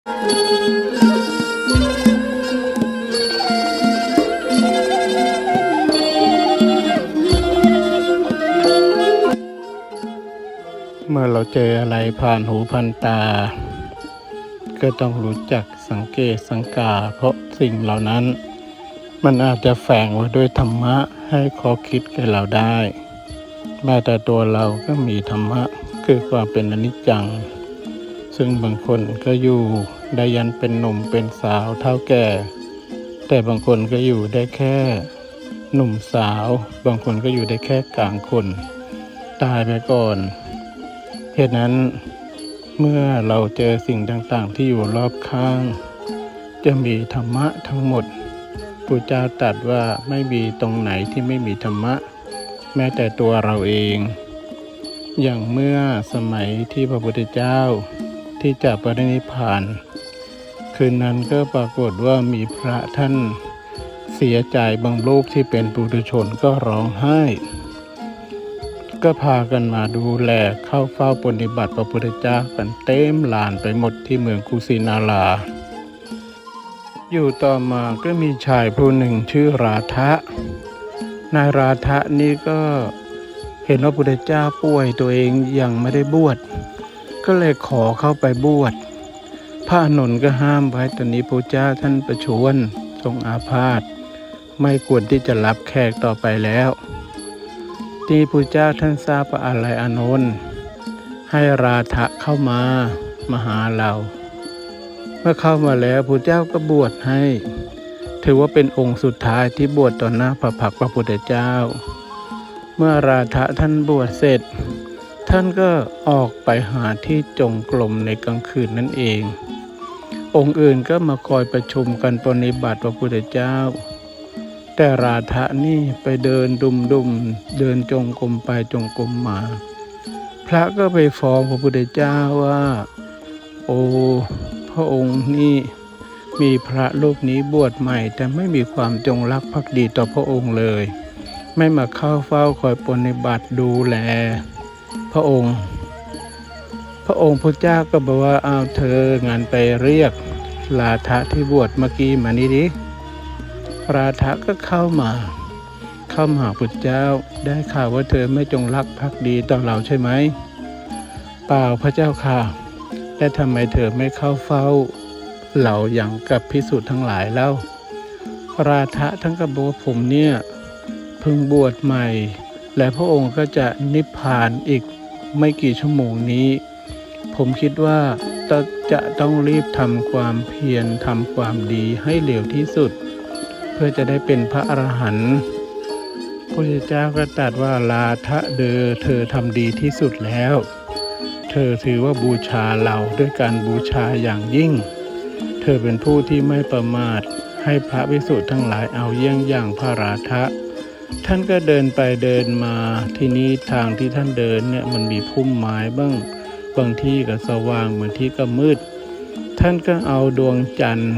เมื่อเราเจออะไรผ่านหูผ่านตา ก็ต้องรู้จักสังเกตสังกา เพราะสิ่งเหล่านั้น มันอาจจะแฝงไว้ด้วยธรรมะให้ข้อคิดแก่เราได้ แม้แต่ตัวเราก็มีธรรมะคือความเป็นอนิจจัง ซึ่งบางคนก็อยู่ได้ยันเป็นหนุ่มเป็นสาวเท่าแก่ แต่บางคนก็อยู่ได้แค่หนุ่มสาว บางคนก็อยู่ได้แค่กลางคน ตายไปก่อนเหตุนั้นเมื่อเราเจอสิ่งต่างๆ ที่อยู่รอบข้าง จะมีธรรมะทั้งหมดพุทธเจ้าตรัสว่าไม่มีตรงไหนที่ไม่มีธรรมะ แม้แต่ตัวเราเอง อย่างเมื่อสมัยที่พระพุทธเจ้า ที่จะปรินิพานคืนนั้นก็ปรากฏว่ามีพระท่านเสียใจบางลูกที่เป็นปุถุชนก็ร้องไห้ ก็พากันมาดูแลเข้าเฝ้าปฏิบัติพระพุทธเจ้ากันเต็มลานไปหมดที่เมืองกุสินาราอยู่ต่อมาก็มีชายผู้หนึ่งชื่อราทะนายราทะนี่ก็เห็นว่าพระพุทธเจ้าป่วยตัวเองยังไม่ได้บวช ก็เลยขอเข้าไปบวชพระอานนก็ห้ามไว้ตอนนี้พระเจ้าท่านประชวรทรงอาพาธไม่ควรที่จะรับแขกต่อไปแล้ว ที่พระเจ้าท่านทราบว่าอะไรอานนท์ให้ราทะเข้ามามาหาเรา เมื่อเข้ามาแล้วพระเจ้าก็บวชให้ ถือว่าเป็นองค์สุดท้ายที่บวชต่อหน้าพระพักตร์พระพุทธเจ้า เมื่อราทะท่านบวชเสร็จ ท่านก็ออกไปหาที่จงกรมในกลางคืนนั่นเอง องค์อื่นก็มาคอยประชุมกันปฏิบัติพระพุทธเจ้า แต่ราทะนี่ไปเดินดุมดุมเดินจงกรมไปจงกรมมา พระก็ไปฟ้องพระพุทธเจ้าว่า โอ้พระองค์นี่มีพระรูปนี้บวชใหม่ แต่ไม่มีความจงรักภักดีต่อพระองค์เลย ไม่มาเข้าเฝ้าคอยปฏิบัติดูแล พระองค์ พระองค์พระเจ้าก็บอกว่าเอาเธองานไปเรียกลาทะที่บวชเมื่อกี้มานี่ดิราทะก็เข้ามา เข้ามาหาพุทธเจ้าได้ข่าวว่าเธอไม่จงรักภักดีต่อเราใช่ไหมเปล่าพระเจ้าค่ะ แต่ทำไมเธอไม่เข้าเฝ้าเหล่าอย่างกับพิสุทธ์ทั้งหลายเล่าราทะทั้งกระบอกว่าผมเนี่ยเพิ่งบวชใหม่ และพระองค์ก็จะนิพพานอีก ไม่กี่ชั่วโมงนี้ ผมคิดว่าจะต้องรีบทำความเพียรทำความดีให้เร็วที่สุด เพื่อจะได้เป็นพระอรหันต์พระเจ้าก็ตรัสว่าลาทะเดอเธอทำดีที่สุดแล้ว เธอถือว่าบูชาเราด้วยการบูชาอย่างยิ่ง เธอเป็นผู้ที่ไม่ประมาทให้พระวิสุทธ์ทั้งหลายเอาเยี่ยงอย่างพระราทะ ท่านก็เดินไปเดินมาที่นี้ทางที่ท่านเดินเนี่ยมันมีพุ่มไม้บ้างบางที่ก็สว่างบางที่ก็มืด ท่านก็เอาดวงจันทร์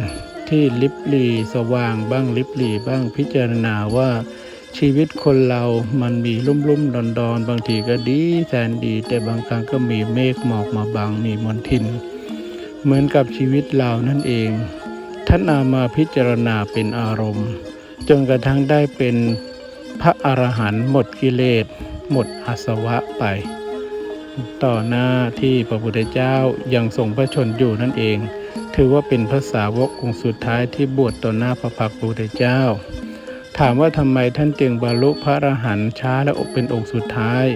ที่ลิบหลีสว่างบ้างลิบหลีบ้างพิจารณาว่าชีวิตคนเรามันมีลุ่มลุ่มดอนดอนบางทีก็ดีแสนดี แต่บางครั้งก็มีเมฆหมอกมาบังมีมนทิน เหมือนกับชีวิตเรานั่นเอง ท่านเอามาพิจารณาเป็นอารมณ์ จนกระทั่งได้เป็น พระอรหันต์หมดกิเลสหมดอาสวะไป ต่อหน้าที่พระพุทธเจ้ายังทรงพระชนอยู่นั่นเอง ถือว่าเป็นพระสาวกองค์สุดท้ายที่บวชต่อหน้าพระพักตร์พระพุทธเจ้า ถามว่าทำไมท่านจึงบรรลุพระอรหันต์ช้าและเป็นองค์สุดท้าย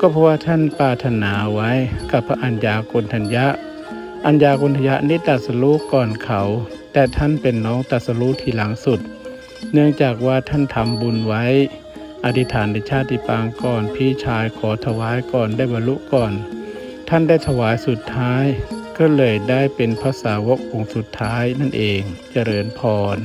ก็เพราะว่าท่านปาถนาไว้กับพระอัญญาโกณทัญญะ อัญญาโกณทัญญะนี่ตรัสรู้ก่อนเขา แต่ท่านเป็นน้องตรัสรู้ทีหลังสุด เนื่องจากว่าท่านทำบุญไว้ อธิษฐานในชาติปางก่อน พี่ชายขอถวายก่อนได้บรรลุก่อน ท่านได้ถวายสุดท้าย ก็เลยได้เป็นพระสาวกองค์สุดท้ายนั่นเองเจริญพร